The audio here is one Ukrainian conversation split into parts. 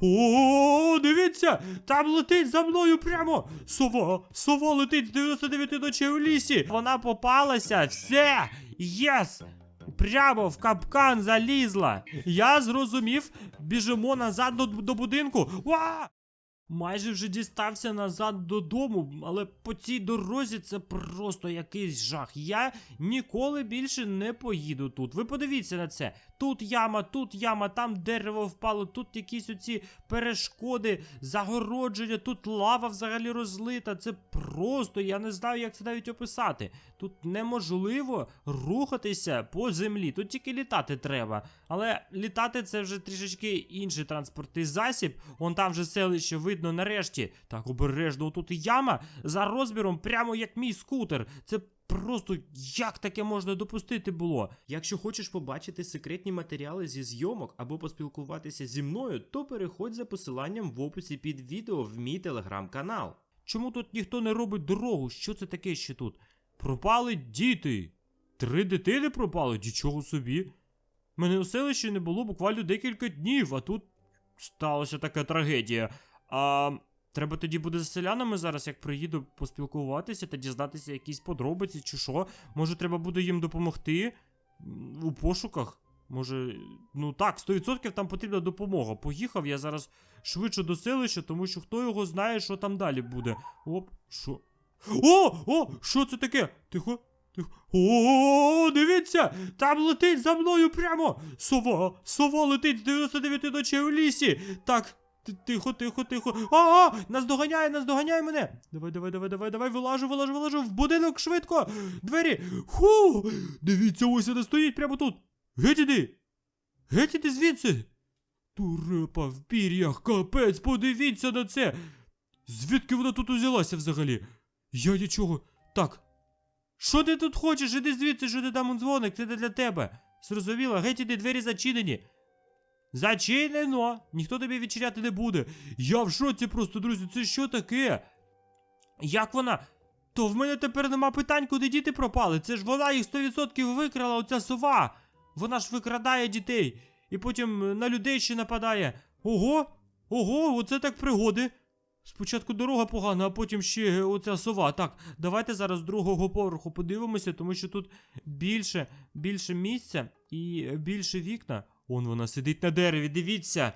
О, дивіться! Там летить за мною прямо! Сова! Сова летить з 99 ночей у лісі! Вона попалася! Все! Єс! Прямо в капкан залізла! Я зрозумів, біжимо назад до, до будинку. Ва! Майже вже дістався назад додому, але по цій дорозі це просто якийсь жах. Я ніколи більше не поїду тут. Ви подивіться на це. Тут яма, тут яма, там дерево впало, тут якісь оці перешкоди, загородження, тут лава взагалі розлита. Це просто, я не знаю, як це навіть описати. Тут неможливо рухатися по землі, тут тільки літати треба. Але літати це вже трішечки інший транспортний засіб. Вон там вже селище видно нарешті. Так, обережно, тут яма за розміром, прямо як мій скутер. Це Просто як таке можна допустити було? Якщо хочеш побачити секретні матеріали зі зйомок або поспілкуватися зі мною, то переходь за посиланням в описі під відео в мій телеграм-канал. Чому тут ніхто не робить дорогу? Що це таке ще тут? Пропали діти. Три дитини пропали? Нічого собі. Мене у селищі не було буквально декілька днів, а тут сталася така трагедія. А Треба тоді буде з селянами зараз, як приїду поспілкуватися та дізнатися якісь подробиці чи що. Може, треба буде їм допомогти у пошуках. Може, ну так, 100% там потрібна допомога. Поїхав я зараз швидше до селища, тому що хто його знає, що там далі буде. Оп, що? О! О! Що це таке? Тихо. Тихо. О, дивіться! Там летить за мною прямо! Сова! Сова летить з 99 ночей у лісі! Так, Тихо, тихо, тихо. А, а, нас доганяє, нас доганяє мене. Давай, давай, давай, давай, давай, вилажу, вилажу, вилажу. В будинок швидко. Двері. Ху! Дивіться, ось вона стоїть прямо тут. Геть іди. Геть іди звідси. Турепа в пір'ях, капець, подивіться на це. Звідки вона тут узялася взагалі? Я нічого. Так. Що ти тут хочеш? Іди звідси, що ти там он дзвоник, це не для тебе. Зрозуміла, геть іди, двері зачинені. Зачинено! Ніхто тобі відчиняти не буде. Я в шоці просто, друзі, це що таке? Як вона? То в мене тепер нема питань, куди діти пропали. Це ж вона їх 100% викрала, оця сова. Вона ж викрадає дітей. І потім е, на людей ще нападає. Ого! Ого, оце так пригоди. Спочатку дорога погана, а потім ще е, оця сова. Так, давайте зараз другого поверху подивимося, тому що тут більше, більше місця і е, більше вікна. Он вона сидить на дереві, дивіться.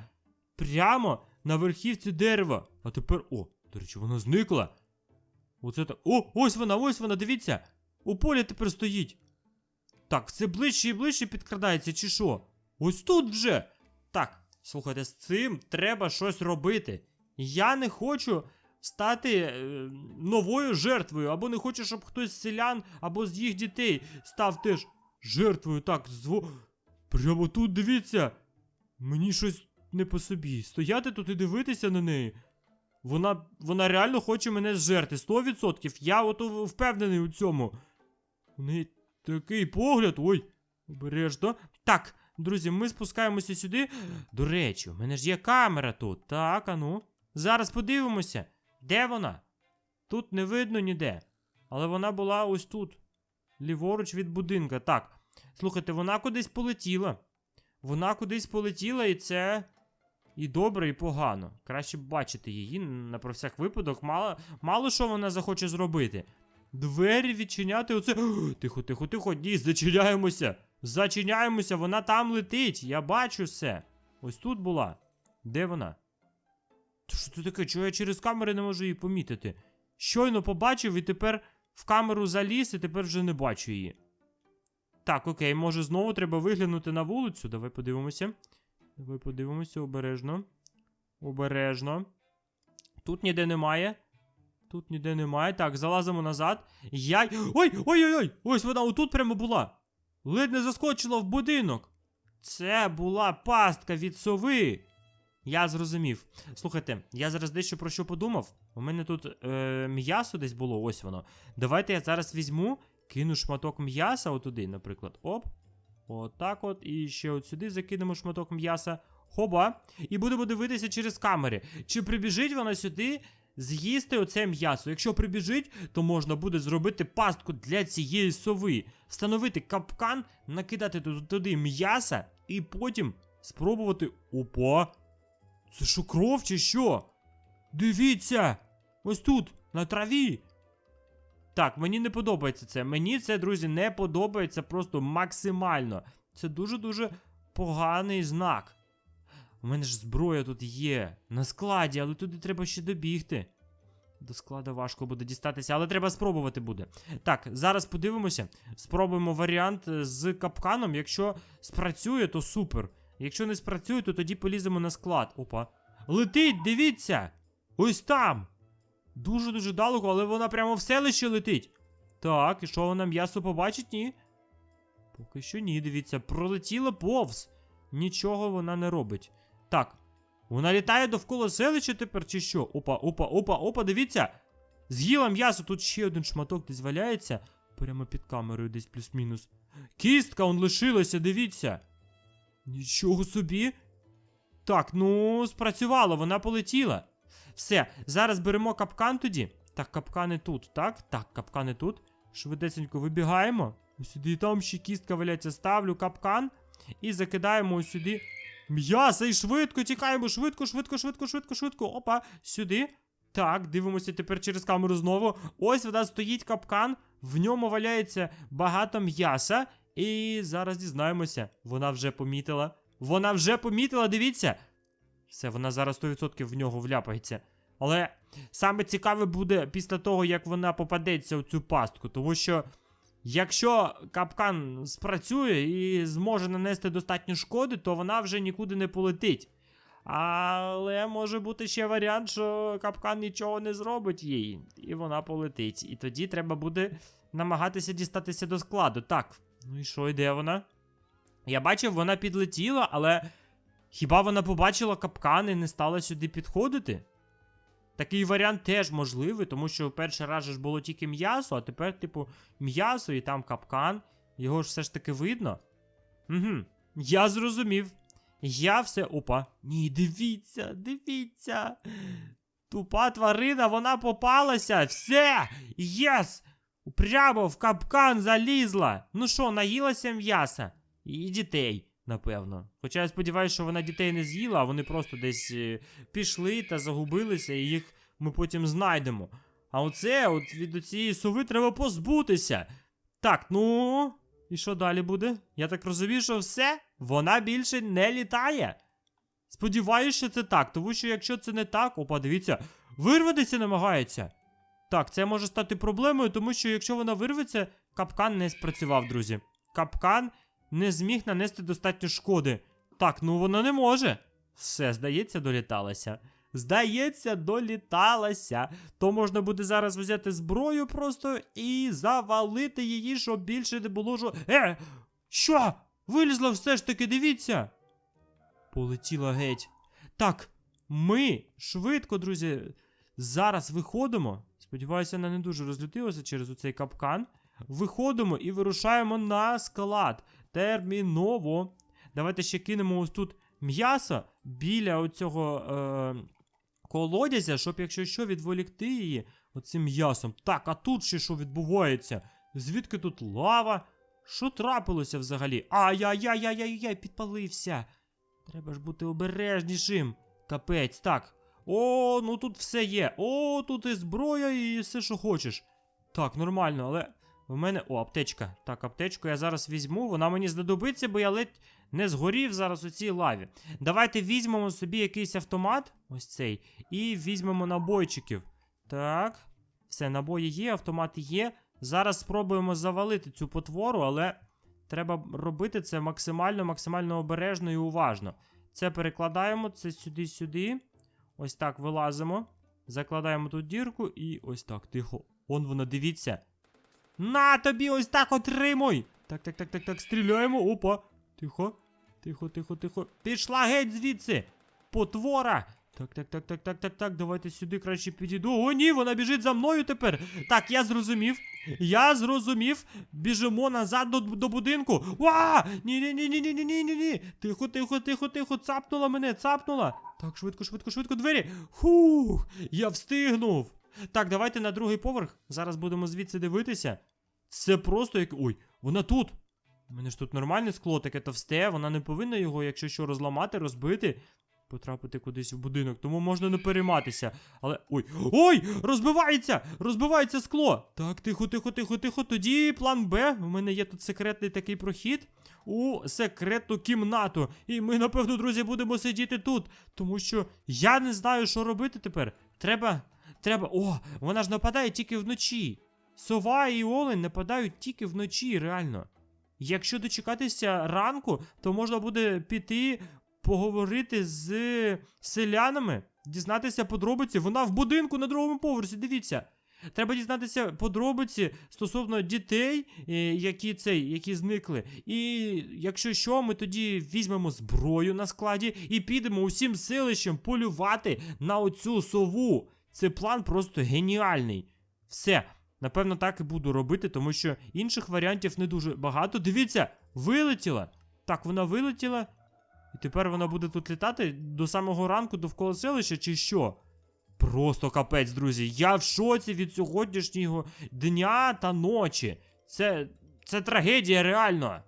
Прямо на верхівці дерева. А тепер. О, до речі, вона зникла. Оце так. О, ось вона, ось вона, дивіться. У полі тепер стоїть. Так, це ближче і ближче підкрадається, чи що? Ось тут вже. Так, слухайте, з цим треба щось робити. Я не хочу стати е, новою жертвою, або не хочу, щоб хтось з селян або з їх дітей став теж жертвою. Так, зво. Прямо тут дивіться. Мені щось не по собі. Стояти тут і дивитися на неї. Вона, вона реально хоче мене зжерти. 100%. Я от впевнений у цьому. У неї такий погляд. Ой, обережно. Так, друзі, ми спускаємося сюди. До речі, у мене ж є камера тут. Так, а ну. Зараз подивимося. Де вона? Тут не видно ніде. Але вона була ось тут. Ліворуч від будинка. Так. Слухайте, вона кудись полетіла. Вона кудись полетіла, і це. І добре, і погано. Краще бачити її на про всяк випадок. Мало, мало що вона захоче зробити. Двері відчиняти оце. Тихо, тихо, тихо, ні, зачиняємося. Зачиняємося, вона там летить. Я бачу все. Ось тут була. Де вона? Що це таке? Чого я через камери не можу її помітити? Щойно побачив і тепер в камеру заліз, і тепер вже не бачу її. Так, окей, може знову треба виглянути на вулицю. Давай подивимося. Давай подивимося обережно. Обережно. Тут ніде немає. Тут ніде немає. Так, залазимо назад. Я. Ой! Ой-ой-ой! Ось вона отут прямо була. Ледь не заскочила в будинок. Це була пастка від сови. Я зрозумів. Слухайте, я зараз дещо про що подумав. У мене тут е, м'ясо десь було, ось воно. Давайте я зараз візьму, кину шматок м'яса отуди, наприклад. Оп. Отак от. І ще от сюди закинемо шматок м'яса. Хоба. І будемо дивитися через камери. Чи прибіжить вона сюди з'їсти оце м'ясо? Якщо прибіжить, то можна буде зробити пастку для цієї сови, встановити капкан, накидати туди м'яса і потім спробувати. Опа! Це що кров чи що? Дивіться! Ось тут, на траві. Так, мені не подобається це. Мені це, друзі, не подобається просто максимально. Це дуже-дуже поганий знак. У мене ж зброя тут є. На складі, але туди треба ще добігти. До складу важко буде дістатися, але треба спробувати буде. Так, зараз подивимося. Спробуємо варіант е, з капканом. Якщо спрацює, то супер. Якщо не спрацює, то тоді поліземо на склад. Опа. Летить, дивіться! Ось там! Дуже-дуже далеко, але вона прямо в селище летить. Так, і що вона м'ясо побачить? Ні? Поки що ні, дивіться, пролетіла повз. Нічого вона не робить. Так. Вона літає довкола селища тепер, чи що? Опа, опа, опа, опа, дивіться. З'їла м'ясо, тут ще один шматок десь валяється. Прямо під камерою десь плюс-мінус. Кістка он лишилася, дивіться. Нічого собі. Так, ну, спрацювало, вона полетіла. Все, зараз беремо капкан тоді. Так, капкани тут, так? Так, капкани тут. Швидесенько вибігаємо. Сюди там ще кістка валяється. Ставлю капкан і закидаємо сюди. М'ясо і швидко тікаємо, швидко, швидко, швидко, швидко, швидко. Опа, сюди. Так, дивимося тепер через камеру знову. Ось вона стоїть капкан, в ньому валяється багато м'яса. І зараз дізнаємося. Вона вже помітила. Вона вже помітила, дивіться. Все, вона зараз 100% в нього вляпається. Але саме цікаве буде після того, як вона попадеться у цю пастку, тому що. Якщо капкан спрацює і зможе нанести достатньо шкоди, то вона вже нікуди не полетить. Але може бути ще варіант, що капкан нічого не зробить їй, і вона полетить. І тоді треба буде намагатися дістатися до складу. Так, ну і що, і де вона? Я бачив, вона підлетіла, але хіба вона побачила капкан і не стала сюди підходити? Такий варіант теж можливий, тому що перший раз ж було тільки м'ясо, а тепер, типу, м'ясо і там капкан. Його ж все ж таки видно. Угу, я зрозумів. Я все. Опа. Ні, дивіться, дивіться. Тупа тварина, вона попалася. Все! Єс! Прямо в капкан залізла. Ну що, наїлася м'яса? І дітей, напевно. Хоча я сподіваюся, що вона дітей не з'їла, а вони просто десь е, пішли та загубилися, і їх ми потім знайдемо. А оце, от від цієї сови треба позбутися. Так, ну. І що далі буде? Я так розумію, що все, вона більше не літає. Сподіваюсь, що це так, тому що якщо це не так, опа, дивіться, вирватися намагається. Так, це може стати проблемою, тому що якщо вона вирветься, капкан не спрацював, друзі. Капкан не зміг нанести достатньо шкоди. Так, ну вона не може. Все, здається, доліталася. Здається, доліталася. То можна буде зараз взяти зброю просто і завалити її, щоб більше не було жо. Е! Що? Вилізла все ж таки, дивіться. Полетіла геть. Так, ми швидко, друзі, зараз виходимо. Сподіваюся, вона не дуже розлютилася через оцей капкан. Виходимо і вирушаємо на склад. Терміново. Давайте ще кинемо ось тут м'ясо біля оцього е, колодязя, щоб, якщо що, відволікти її оцим м'ясом. Так, а тут ще що відбувається? Звідки тут лава? Що трапилося взагалі? Ай-яй-яй-яй-яй-яй, підпалився. Треба ж бути обережнішим. Капець, так. О, ну тут все є. О, тут і зброя, і все, що хочеш. Так, нормально, але в мене. О, аптечка. Так, аптечку я зараз візьму. Вона мені знадобиться, бо я ледь не згорів зараз у цій лаві. Давайте візьмемо собі якийсь автомат, ось цей, і візьмемо набойчиків. Так. Все, набої є, автомати є. Зараз спробуємо завалити цю потвору, але треба робити це максимально, максимально обережно і уважно. Це перекладаємо, це сюди-сюди. Ось так вилазимо. Закладаємо тут дірку і ось так, тихо. Он вона, дивіться. На тобі ось так отримуй. Так, так, так, так, так, стріляємо. Опа. Тихо. Тихо, тихо, тихо. Пішла геть звідси. Потвора. Так, так, так, так, так, так, так. Давайте сюди краще підійду. О, ні, вона біжить за мною тепер. Так, я зрозумів. Я зрозумів. Біжимо назад до до будинку. Уа! Ні, ні, ні, ні, ні, ні, ні, ні. Тихо, тихо, тихо, тихо. Цапнула мене, цапнула. Так, швидко, швидко, швидко, двері. Хух, я встигнув. Так, давайте на другий поверх. Зараз будемо звідси дивитися. Це просто як. Ой, вона тут. У мене ж тут нормальне скло, таке товсте, вона не повинна його, якщо що, розламати, розбити. потрапити кудись в будинок, тому можна не перейматися. Але. Ой! Ой! Розбивається! Розбивається скло! Так, тихо, тихо, тихо, тихо. Тоді план Б. У мене є тут секретний такий прохід у секретну кімнату. І ми, напевно, друзі, будемо сидіти тут. Тому що я не знаю, що робити тепер. Треба. Треба. О, вона ж нападає тільки вночі. Сова і олень нападають тільки вночі, реально. Якщо дочекатися ранку, то можна буде піти поговорити з селянами, дізнатися подробиці. Вона в будинку на другому поверсі, дивіться. Треба дізнатися подробиці стосовно дітей, е, які цей, які зникли. І якщо що, ми тоді візьмемо зброю на складі і підемо усім селищем полювати на оцю сову. Це план просто геніальний. Все, напевно, так і буду робити, тому що інших варіантів не дуже багато. Дивіться, вилетіла. Так, вона вилетіла. І тепер вона буде тут літати до самого ранку довкола селища, чи що? Просто капець, друзі. Я в шоці від сьогоднішнього дня та ночі. Це. Це трагедія, реально.